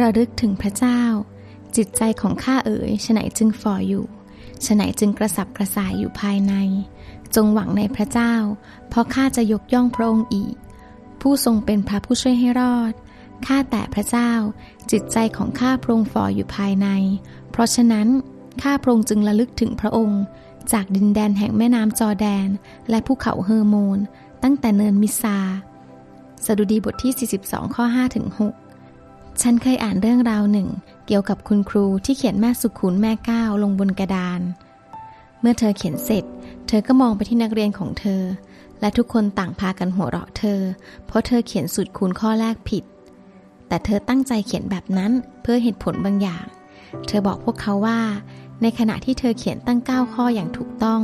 ระลึกถึงพระเจ้า จิตใจของข้าเอ๋ยฉไหนจึงฝ่ออยู่ฉไหนจึงกระสับกระส่ายอยู่ภายใน จงหวังในพระเจ้า เพราะข้าจะยกย่องพระองค์อีก ผู้ทรงเป็นพระผู้ช่วยให้รอดข้าแต่พระเจ้า จิตใจของข้าพระองค์ฝ่ออยู่ภายใน เพราะฉะนั้นข้าพระองค์จึงระลึกถึงพระองค์ จากดินแดนแห่งแม่น้ำจอแดน และภูเขาเฮอร์โมน ตั้งแต่เนินมิซา สดุดีบทที่ 42 ข้อ5ถึง6 ฉันเคยอ่านเรื่องราวหนึ่ง เกี่ยวกับคุณครูที่เขียนแม่สุขุนแม่ก้าวลงบนกระดาน เมื่อเธอเขียนเสร็จ เธอก็มองไปที่นักเรียนของเธอ และทุกคนต่างพากันหัวเราะเธอ เพราะเธอเขียนสูตรคูณข้อแรกผิด แต่เธอตั้งใจเขียนแบบนั้นเพื่อเหตุผลบางอย่าง เธอบอกพวกเขาว่า ในขณะที่เธอเขียนตั้ง 9 ข้ออย่างถูกต้อง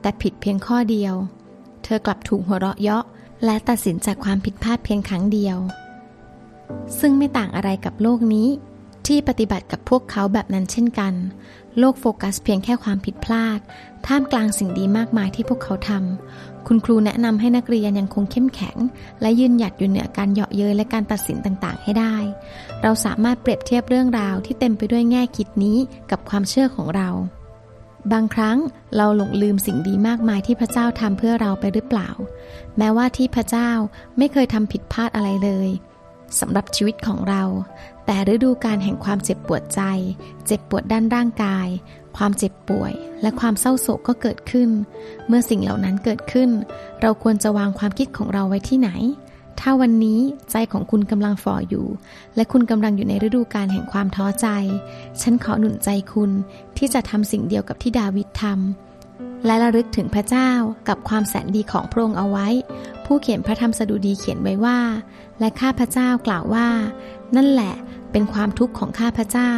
แต่ผิดเพียงข้อเดียว เธอกลับถูกหัวเราะเยาะและตัดสินจากความผิดพลาดเพียงครั้งเดียว ซึ่งไม่ต่างอะไรกับโลกนี้ ที่ปฏิบัติกับพวกเขาแบบนั้นเช่นกัน โลกโฟกัสเพียงแค่ความผิดพลาด ท่ามกลางสิ่งดีมากมายที่พวกเขาทำคุณครูแนะนำให้นักเรียนยังคงเข้มแข็ง และยืนหยัดอยู่เหนือการเหยาะเย้ยและการตัดสินต่างๆ ให้ได้ เราสามารถเปรียบเทียบเรื่องราวที่เต็มไปด้วยแง่คิดนี้กับความเชื่อของเรา บางครั้งเราหลงลืมสิ่งดีมากมายที่พระเจ้าทำเพื่อเราไปหรือเปล่า แม้ว่าที่พระเจ้าไม่เคยทำผิดพลาดอะไรเลย สำหรับชีวิตของเรา แต่ฤดูการแห่งความเจ็บปวดใจ เจ็บปวดด้านร่างกาย ความเจ็บป่วย และความเศร้าโศกก็เกิดขึ้น เมื่อสิ่งเหล่านั้นเกิดขึ้น เราควรจะวางความคิดของเราไว้ที่ไหน ถ้าวันนี้ใจของคุณกำลังฝ่ออยู่ และคุณกำลังอยู่ในฤดูการแห่งความท้อใจ ฉันขอหนุนใจคุณที่จะทำสิ่งเดียวกับที่ดาวิดทำ และระลึกถึงพระเจ้ากับความแสนดีของพระองค์เอาไว้ ผู้เขียนพระธรรมสดุดีเขียนไว้ว่า และข้าพระเจ้ากล่าวว่า นั่นแหละเป็นความทุกข์ของข้าพระเจ้า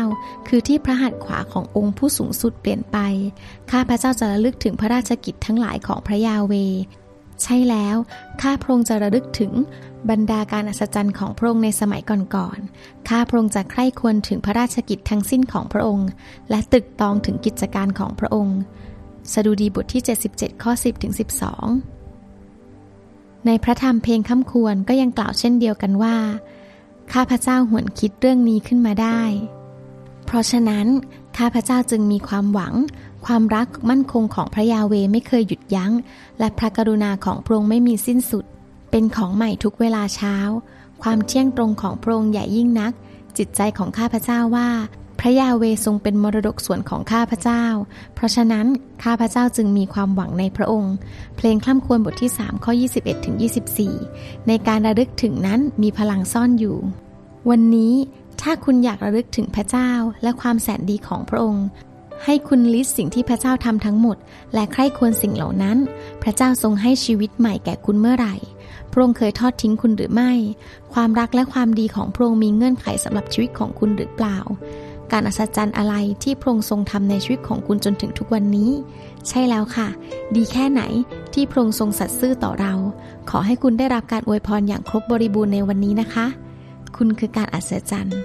คือที่พระหัตถ์ขวาขององค์ผู้สูงสุดเปลี่ยนไป ข้าพระเจ้าจะระลึกถึงพระราชกิจทั้งหลายของพระยาเว ใช่แล้ว ข้าพระองค์จะระลึกถึงบรรดาการอัศจรรย์ของพระองค์ในสมัยก่อนๆ ข้าพระองค์จะใคร่ควรถึงพระราชกิจทั้งสิ้นของพระองค์ และตึกตองถึงกิจการของพระองค์ สดุดีบทที่ 77 ข้อ 10 ถึง 12 ในพระธรรมเพลงคำควรก็ยังกล่าวเช่นเดียวกันว่า ข้าพเจ้าหวนคิดเรื่องนี้ขึ้นมาได้ เพราะฉะนั้น ข้าพเจ้าจึงมีความหวัง ความรักมั่นคงของพระยาเวไม่เคยหยุดยัง้ง และพระกรุณาของพระองค์ไม่มีสิ้นสุด เป็นของใหม่ทุกเวลาเช้า ความเที่ยงตรงของพระองค์ใหญ่ยิ่งนัก จิตใจของข้าพเจ้าว่า พระยาเวทรงเป็นมรดกส่วนของข้าพระเจ้า เพราะฉะนั้นข้าพระเจ้าจึงมีความหวังในพระองค์ เพลงคล่ำควรบทที่3ข้อ21ถึง24 ในการระลึกถึงนั้นมีพลังซ่อนอยู่ วันนี้ถ้าคุณอยากระลึกถึงพระเจ้าและความแสนดีของพระองค์ ให้คุณลิสต์สิ่งที่พระเจ้าทำทั้งหมด และใคร่ควรสิ่งเหล่านั้น พระเจ้าทรงให้ชีวิตใหม่แก่คุณเมื่อไหร่พระองค์เคยทอดทิ้งคุณหรือไม่ ความรักและความดีของพระองค์มีเงื่อนไขสำหรับชีวิตของคุณหรือเปล่า การอัศจรรย์อะไรที่พระองค์ทรงทำในชีวิตของคุณจนถึงทุกวันนี้ ใช่แล้วค่ะ ดีแค่ไหนที่พระองค์ทรงสัตย์ซื่อต่อเรา ขอให้คุณได้รับการอวยพรอย่างครบบริบูรณ์ในวันนี้นะคะ คุณคือการอัศจรรย์